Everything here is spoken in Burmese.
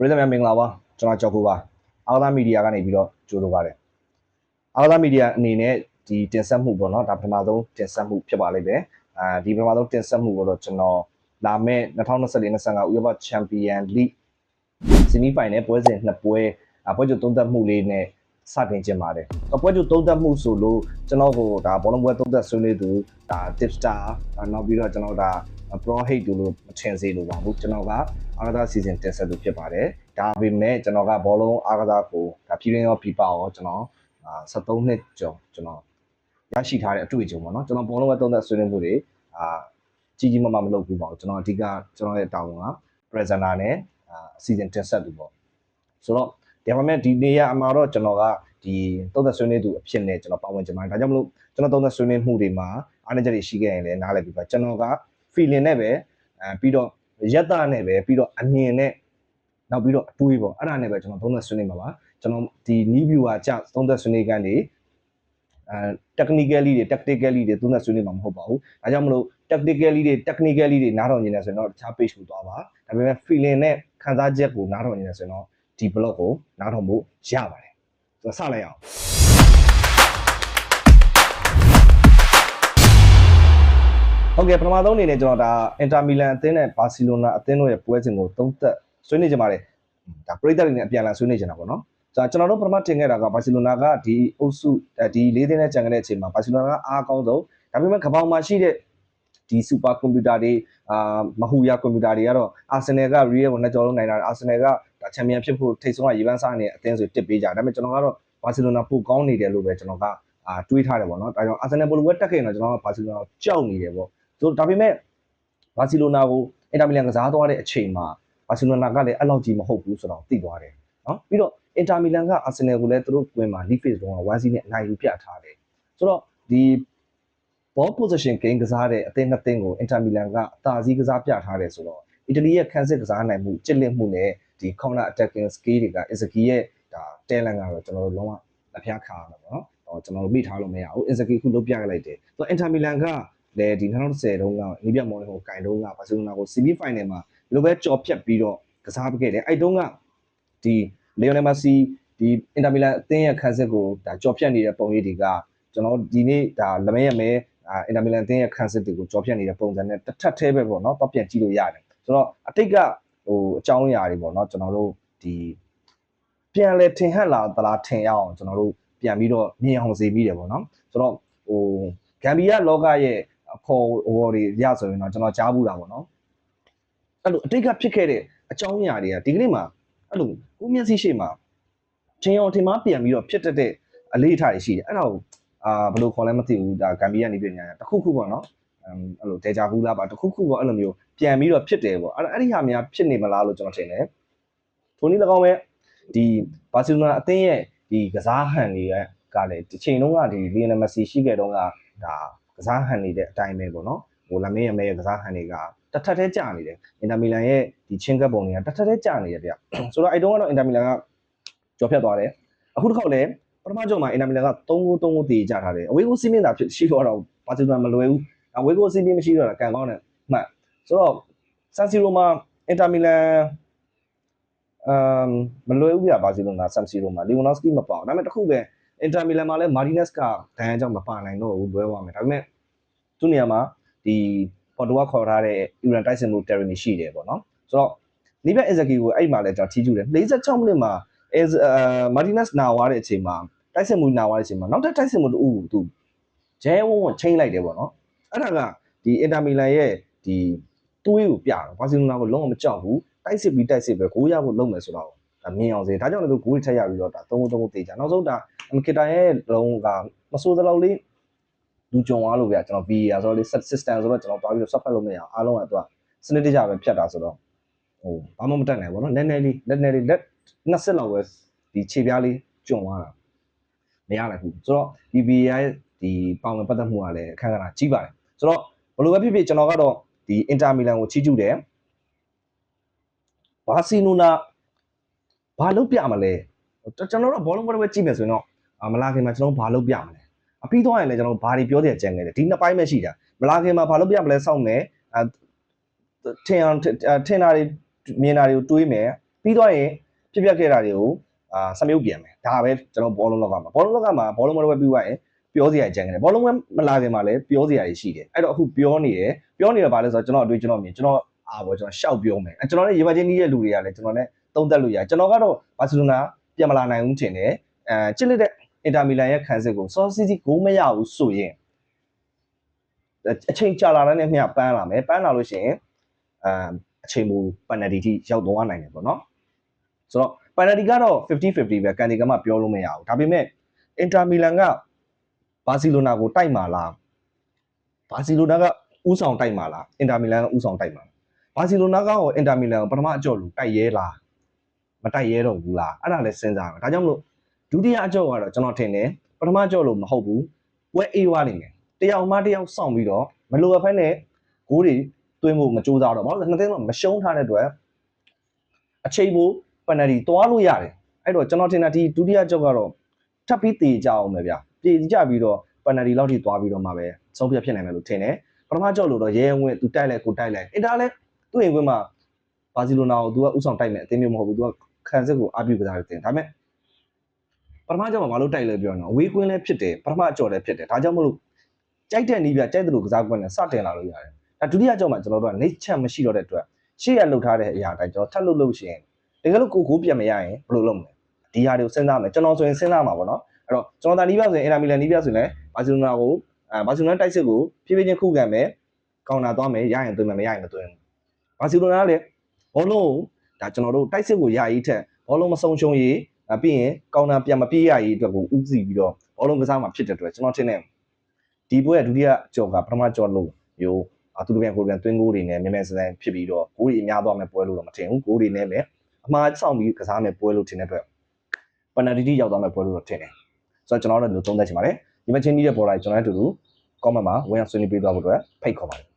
ပရိသတ်များမင်္ဂလာပါကျွန်တော်ကြောက်ကူပါအားသာမီဒီယာကနေပြီးတော့ကြိုးလိုပါတယ်အားသာမီဒီယာအနေနဲ့ဒီတင်ဆက်မှုပေါ့နော်ဒါပထမဆုံးတင်ဆက်မှုဖြစ်ပါလိမ့်မယ်အာဒီပထမဆုံးတင်ဆက်မှုကိုတော့ကျွန်တော်လာမယ့်2024-25ဥရောပချန်ပီယံလိဆီမီဖိုင်နယ်ပွဲစဉ်နှစ်ပွဲအပွဲချုပ်သုံးသက်မှုလေးနဲ့စတင်ခြင်းပါတယ်အပွဲချုပ်သုံးသက်မှုဆိုလို့ကျွန်တော်ကိုဒါဘောလုံးပွဲသုံးသက်ဆွေးနွေးသူဒါ tip star ဒါနောက်ပြီးတော့ကျွန်တော်ဒါ pro hate တို့လို့မထင်စေလိုပါဘူးကျွန်တော်က အားကစား season တင်ဆက်သူဖြစ်ပါတယ်ဒါပေမဲ့ကျွန်တော်ကဘောလုံးအားကစားကိုဒါပြည်ရင်းရောပြည်ပရောကျွန်တော်အာ73နှစ်ကျော်ကျွန်တော်ရရှိထားတဲ့အတွေ့အကြုံပေါ့နော်ကျွန်တော်ဘောလုံးပဲသုံးသက်ဆွေးနွေးမှုတွေအာကြီးကြီးမားမားမလုပ်ဘူးပေါ့ကျွန်တော်အဓိကကျွန်တော်ရဲ့တာဝန်က presenter နဲ့အာ season တင်ဆက်သူပေါ့ဆိုတော့ဒါပေမဲ့ဒီနေ့ရအမှာတော့ကျွန်တော်ကဒီသုံးသက်ဆွေးနွေးသူအဖြစ်နဲ့ကျွန်တော်ပါဝင်ကြမှာဒါကြောင့်မလို့ကျွန်တော်သုံးသက်ဆွေးနွေးမှုတွေမှာအားနည်းချက်တွေရှိခဲ့ရင်လည်းနားလည်ပြီးပါကျွန်တော်က feeling နဲ့ပဲအဲပြီးတော့ ရက်တာနဲ့ပဲပြီးတော့အမြင်နဲ့နောက်ပြီးတော့အတွေးပေါ့အဲ့ဒါနဲ့ပဲကျွန်တော်သုံးသက်ဆွေးနွေးမှာပါကျွန်တော်ဒီ new viewer ကြသုံးသက်ဆွေးနွေးခန်းတွေအဲ technically တွေ tactically တွေသုံးသက်ဆွေးနွေးမှာမဟုတ်ပါဘူးဒါကြောင့်မလို့ tactically တွေ technically တွေနားထောင်နေတယ်ဆိုရင်တော့တခြား page ကိုသွားပါဒါပေမဲ့ feeling နဲ့ခံစားချက်ကိုနားထောင်နေတယ်ဆိုရင်တော့ဒီ blog ကိုနားထောင်ဖို့ရပါတယ်ဆိုတော့စလိုက်အောင် ဟုတ်ကဲ့ပထမဆုံးအနေနဲ့ကျွန်တော်ဒါအင်တာမီလန်အသင်းနဲ့ဘာစီလိုနာအသင်းတို့ရဲ့ပွဲစဉ်ကိုသုံးသက်ဆွေးနွေးကြပါတယ်ဒါပရိသတ်တွေနဲ့အပြန်အလှန်ဆွေးနွေးကြတာပေါ့နော်ဆိုတော့ကျွန်တော်တို့ပထမတင်ခဲ့တာကဘာစီလိုနာကဒီအုပ်စုဒီ၄သင်းနဲ့ကြံခဲ့တဲ့အချိန်မှာဘာစီလိုနာကအားကောင်းဆုံးဒါပေမဲ့ကပောင်မှာရှိတဲ့ဒီစူပါကွန်ပျူတာတွေအာမဟူယာကွန်ပျူတာတွေကတော့အာဆင်နယ်ကရီးရဲ့ကိုနှစ်ကျော်လုံးနိုင်တာအာဆင်နယ်ကဒါချန်ပီယံဖြစ်ဖို့ထိတ်ဆုံးကရေပန်းစားနေတဲ့အသင်းဆိုတစ်ပေးကြဒါပေမဲ့ကျွန်တော်ကတော့ဘာစီလိုနာပိုကောင်းနေတယ်လို့ပဲကျွန်တော်ကအာတွေးထားတယ်ပေါ့နော်ဒါကြောင့်အာဆင်နယ်ပိုလိုပဲတက်ခဲ့ရင်တော့ကျွန်တော်ကဘာစီလိုနာကိုကြောက်နေတယ်ပေါ့ ဆိုဒါပေမဲ့ဘာစီလိုနာကိုအင်တာမီလန်ကစားသွားတဲ့အချိန်မှာဘာစီလိုနာကလည်းအဲ့လောက်ကြီးမဟုတ်ဘူးဆိုတော့သိသွားတယ်နော်ပြီးတော့အင်တာမီလန်ကအာဆင်နယ်ကိုလည်းသူတို့ကွင်းမှာ league phase တုန်းက1 season နဲ့အနိုင်ယူပြထားတယ်ဆိုတော့ဒီ ball position game ကစားတဲ့အသင်းနှစ်သင်းကိုအင်တာမီလန်ကအသာစီးကစားပြထားတယ်ဆိုတော့အီတလီရဲ့ခန်းစစ်ကစားနိုင်မှုကြစ်လက်မှုနဲ့ဒီ counter attacking skill တွေက Izaki ရဲ့ဒါ talent ကတော့ကျွန်တော်တို့လုံးဝအဖျားခါရမှာပေါ့နော်ဟောကျွန်တော်တို့မိထားလို့မရဘူး Izaki ခုလုပ်ပြခဲ့လိုက်တယ်ဆိုတော့ Inter Milan က လည်းဒီ2010တုန်းကနီးပြမော်လ်ဟိုကင်တုန်းကဘာစီလိုနာကို CB final မှာဒီလိုပဲကြော်ဖြတ်ပြီးတော့ကစားခဲ့တယ်အဲ့တုန်းကဒီလီယိုနယ်မက်ဆီဒီအင်တာမီလန်အသင်းရဲ့ခန်းစစ်ကိုဒါကြော်ဖြတ်နေတဲ့ပုံရိပ်တွေကကျွန်တော်ဒီနေ့ဒါလမဲရမဲအာအင်တာမီလန်အသင်းရဲ့ခန်းစစ်တွေကိုကြော်ဖြတ်နေတဲ့ပုံစံနဲ့တစ်ထပ်သေးပဲပေါ့နော်တော့ပြန်ကြည့်လို့ရတယ်ဆိုတော့အတိတ်ကဟိုအကြောင်းအရာတွေပေါ့နော်ကျွန်တော်တို့ဒီပြန်လဲထင်ဟပ်လာသလားထင်ရအောင်ကျွန်တော်တို့ပြန်ပြီးတော့မြင်အောင်စေပြီးတယ်ပေါ့နော်ဆိုတော့ဟိုဂမ်ဘီယာလောကရဲ့ အခေါ်ဟိုတွေရဆိုရင်တော့ကျွန်တော်ကြားဘူးတာပေါ့နော်အဲ့လိုအတိတ်ကဖြစ်ခဲ့တဲ့အကြောင်းအရာတွေကဒီကနေ့မှာအဲ့လိုကိုမျက်စိရှိမှာချင်းရောထင်မှာပြန်ပြီးတော့ဖြစ်တတ်တဲ့အလေးအထားတွေရှိတယ်အဲ့ဒါကိုအာဘယ်လိုခေါ်လဲမသိဘူးဒါဂမ်ဘီယာနေပြည်ညာတခုခုပေါ့နော်အဲ့လိုဒေဂျာဘူးလားပါတခုခုပေါ့အဲ့လိုမျိုးပြန်ပြီးတော့ဖြစ်တယ်ပေါ့အဲ့အဲ့ဒီဟာများဖြစ်နေမလားလို့ကျွန်တော်ထင်တယ်ထိုနည်း၎င်းပဲဒီဘာစီလိုနာအသင်းရဲ့ဒီကစားဟန်တွေကကလည်းဒီချိန်တုန်းကဒီလီယန်နယ်မက်ဆီရှိခဲ့တုန်းကဒါ ကစားဟန်နေတဲ့အတိုင်းပဲပေါ့နော်ဟိုလမင်းရမဲရဲ့ကစားဟန်တွေကတထက်ထဲကျနေတယ်အင်တာမီလန်ရဲ့ဒီချင်းကပ်ပုံတွေကတထက်ထဲကျနေတယ်ဗျဆိုတော့အဲ့တုန်းကတော့အင်တာမီလန်ကကြော်ဖြတ်သွားတယ်အခုတစ်ခေါက်လည်းပထမကြုံမှာအင်တာမီလန်က3ဂိုး3ဂိုးတည်ကြထားတယ်အဝေးကိုစီးမင်းတာဖြစ်ရှိတော့တော့ဘာစီလိုနာမလွယ်ဘူးအဝေးကိုစီးမင်းမရှိတော့တာကန်ကောင်းတယ်မှတ်ဆိုတော့ဆန်စီရိုမှာအင်တာမီလန်အမ်မလွယ်ဘူးဗျဘာစီလိုနာဆန်စီရိုမှာလီဝနိုစကီမပေါ့ဒါပေမဲ့တခုပဲ အင်တာမီလန်မှာလည်းမာဒီနက်စ်ကဒဏ်ရာကြောင့်မပါနိုင်တော့ဘူးလွဲသွားမယ်ဒါပေမဲ့သူ့နေရာမှာဒီပေါ်တူကခေါ်ထားတဲ့ယူရန်တိုက်စင်မှု terrain ရှိတယ်ပေါ့နော်ဆိုတော့နိဘက်အဇက်ကီကိုအဲ့မှာလည်းကျွန်တော်ထီးကျူတယ်46မိနစ်မှာအဲမာတီနက်စ်နာဝါတဲ့အချိန်မှာတိုက်စင်မှုနာဝါတဲ့အချိန်မှာနောက်ထပ်တိုက်စင်မှုတူသူဂျဲဝုံဝချင်းလိုက်တယ်ပေါ့နော်အဲ့ဒါကဒီအင်တာမီလန်ရဲ့ဒီတွေးကိုပြတော့ဘာစီလိုနာကိုလုံးဝမကြောက်ဘူးတိုက်စစ်ပြီးတိုက်စစ်ပဲဂိုးရဖို့လုပ်မယ်ဆိုတော့ဒါမြင်အောင်စေဒါကြောင့်လည်းသူဂိုးတွေထက်ရပြီးတော့ဒါ3 3တေးကြနောက်ဆုံးဒါ MK တိုင်ရဲ့လုံးကမဆိုးသလောက်လေးလူကြုံသွားလို့ဗျာကျွန်တော် VAR ဆိုတော့လေ system ဆိုတော့ကျွန်တော်တွားပြီးတော့ sub ဖတ်လို့မရအောင်အားလုံးကသူကစနစ်တကျပဲဖြတ်တာဆိုတော့ဟိုဘာမှမတတ်နိုင်ဘူးဗောနော်နည်းနည်းလေးနည်းနည်းလေးလက်နှစ်ဆက်လောက်ပဲဒီခြေပြားလေးကြုံသွားတာမရနိုင်ဘူးဆိုတော့ဒီ VAR ဒီပေါင်ဝင်ပတ်သက်မှုကလည်းအခက်အခဲကြီးပါတယ်ဆိုတော့ဘလို့ပဲဖြစ်ဖြစ်ကျွန်တော်ကတော့ဒီ Inter Milan ကိုချီးကျူးတယ်ဘာစီနိုနာဘာလုပ်ပြမလဲကျွန်တော်တို့ဘောလုံးပွဲပဲကြည့်မယ်ဆိုရင်တော့ မလာခင်မှာကျွန်တော်ဘာလုပ်ပြမလဲအပြီးသွားရင်လည်းကျွန်တော်ဘာတွေပြောတယ်ကြံခဲ့တယ်ဒီနှစ်ပိုင်းပဲရှိတာမလာခင်မှာဘာလုပ်ပြမလဲစောင့်မယ်အဲထင်အောင်ထင်တာတွေမြင်တာတွေကိုတွေးမယ်ပြီးတော့ရင်ဖြစ်ပျက်ခဲ့တာတွေကိုအာစမြုပ်ပြန်မယ်ဒါပဲကျွန်တော်ဘောလုံးလောကမှာဘောလုံးလောကမှာဘောလုံးမတော်ပဲပြီးသွားရင်ပြောစရာအကြံခဲ့တယ်ဘောလုံးမမလာခင်မှာလည်းပြောစရာတွေရှိတယ်အဲ့တော့အခုပြောနေတယ်ပြောနေတယ်ဘာလဲဆိုတော့ကျွန်တော်အတွေ့ကျွန်တော်မြင်ကျွန်တော်အာဘောကျွန်တော်ရှောက်ပြောမယ်အဲကျွန်တော်လည်းရေပါချင်းကြီးရဲ့လူတွေကလည်းကျွန်တော်လည်းသုံးသက်လို့ရတယ်ကျွန်တော်ကတော့ဘာစီလိုနာပြန်မလာနိုင်ဘူးထင်တယ်အဲချစ်လက်တဲ့ အင်တာမီလန်ရဲ့ခံစစ်ကိုစောစီစီဂိုးမရဘူးဆိုရင်အချိန်ကြာလာတဲ့နေ့မျှပန်းလာမယ်ပန်းလာလို့ရှိရင်အအချိန်မူပန်နတီထိရောက်သွားနိုင်တယ်ပေါ့နော်ဆိုတော့ပန်နတီကတော့50-50ပဲကန်ဒီကမှပြောလို့မရဘူးဒါပေမဲ့အင်တာမီလန်ကဘာစီလိုနာကိုတိုက်မှာလားဘာစီလိုနာကဥဆောင်တိုက်မှာလားအင်တာမီလန်ကဥဆောင်တိုက်မှာဘာစီလိုနာကရောအင်တာမီလန်ကိုပထမအကြော့လူတိုက်ရဲလားမတိုက်ရဲတော့ဘူးလားအဲ့ဒါလည်းစဉ်းစားမယ်ဒါကြောင့်မလို့ ဒုတိယအကြော့ကတော့ကျွန်တော်ထင်တယ်ပထမအကြော့လို့မဟုတ်ဘူးပွဲအေးွားနေတယ်တယောက်မှတယောက်စောင့်ပြီးတော့မလိုအပ်ဖက်နဲ့ဂိုးတွေသွင်းဖို့မကြိုးစားတော့ဘာလို့လဲနှစ်သိန်းတော့မရှုံးထားတဲ့အတွက်အချိန်ပိုပန်နတီတွားလို့ရတယ်အဲ့တော့ကျွန်တော်ထင်တာဒီဒုတိယကြော့ကတော့ထပ်ပြီးတည်ကြအောင်ပဲဗျပြေကြပြီးတော့ပန်နတီလောက်ထိတွားပြီးတော့မှပဲဆုံးဖြတ်ဖြစ်နိုင်မယ်လို့ထင်တယ်ပထမကြော့လို့တော့ရဲရဲဝင်းသူတိုက်လိုက်ကိုတိုက်လိုက်အင်တာလည်းသူ့ရင်ကွင်းမှာဘာစီလိုနာကိုသူကဥဆောင်တိုက်မယ်အသင်းမျိုးမဟုတ်ဘူးသူကခံစစ်ကိုအပြည့်ကစားတယ်တင်ဒါပေမဲ့ ပထမကြော့မှာဘာလို့တိုက်လဲပြောရင်တော့အဝေးကွင်းလည်းဖြစ်တယ်ပထမကြော့လည်းဖြစ်တယ်ဒါကြောင့်မလို့ကြိုက်တဲ့နီးပြကြိုက်တဲ့လူကစားကွင်းနဲ့စတင်လာလို့ရတယ်ဒါဒုတိယကြော့မှာကျွန်တော်တို့ကနေချက်မရှိတော့တဲ့အတွက်ရှေ့ရလှုပ်ထားတဲ့အရာတိုင်းကျွန်တော်ထပ်လှုပ်လို့ရှိရင်တကယ်လို့ကိုကိုပြန်မရရင်ဘယ်လိုလုပ်မလဲဒီဟာတွေကိုစဉ်းစားမယ်ကျွန်တော်ဆိုရင်စဉ်းစားမှာပေါ့နော်အဲ့တော့ကျွန်တော်ဒါနီးပြဆိုရင်အင်တာမီလန်နီးပြဆိုရင်လည်းဘာစီလိုနာကိုအဲဘာစီလိုနာတိုက်စစ်ကိုဖြည်းဖြည်းချင်းခုခံမယ်ကောင်တာသွားမယ်ရရင်သွင်းမယ်မရရင်မသွင်းဘူးဘာစီလိုနာကလည်းဘောလုံးကိုဒါကျွန်တော်တို့တိုက်စစ်ကိုရရေးထက်ဘောလုံးမဆုံးရှုံးရေးအ ပြီးရင်ကောင်တာပြန်မပြေးရရေးအတွက်ကိုဥသိပြီးတော့ဘောလုံးကစားမှာဖြစ်တဲ့အတွက်ကျွန်တော်ထင်တယ်ဒီပွဲရဲ့ဒုတိယကြော်ကပထမကြော်လို့မျိုးအတူတူပြန်ကိုပြန်သွင်းကိုတွေနဲ့မြန်မြန်ဆန်ဆန်ဖြစ်ပြီးတော့ဂိုးတွေအများသွားမယ်ပွဲလို့တော့မထင်ဘူးဂိုးတွေနဲ့ပဲအမှားဆောင်ပြီးကစားမယ်ပွဲလို့ထင်တဲ့အတွက်ပန်နတီတီရောက်သွားမယ်ပွဲလို့တော့ထင်တယ်ဆိုတော့ကျွန်တော်တို့ဒီလိုသုံးသပ်ချင်ပါတယ်ဒီမှာချင်းကြီးတဲ့ပေါ်လာကျွန်တော်တို့အတူတူ comment မှာဝင်အောင်ဆွေးနွေးပေးသွားဖို့အတွက်ဖိတ်ခေါ်ပါတယ်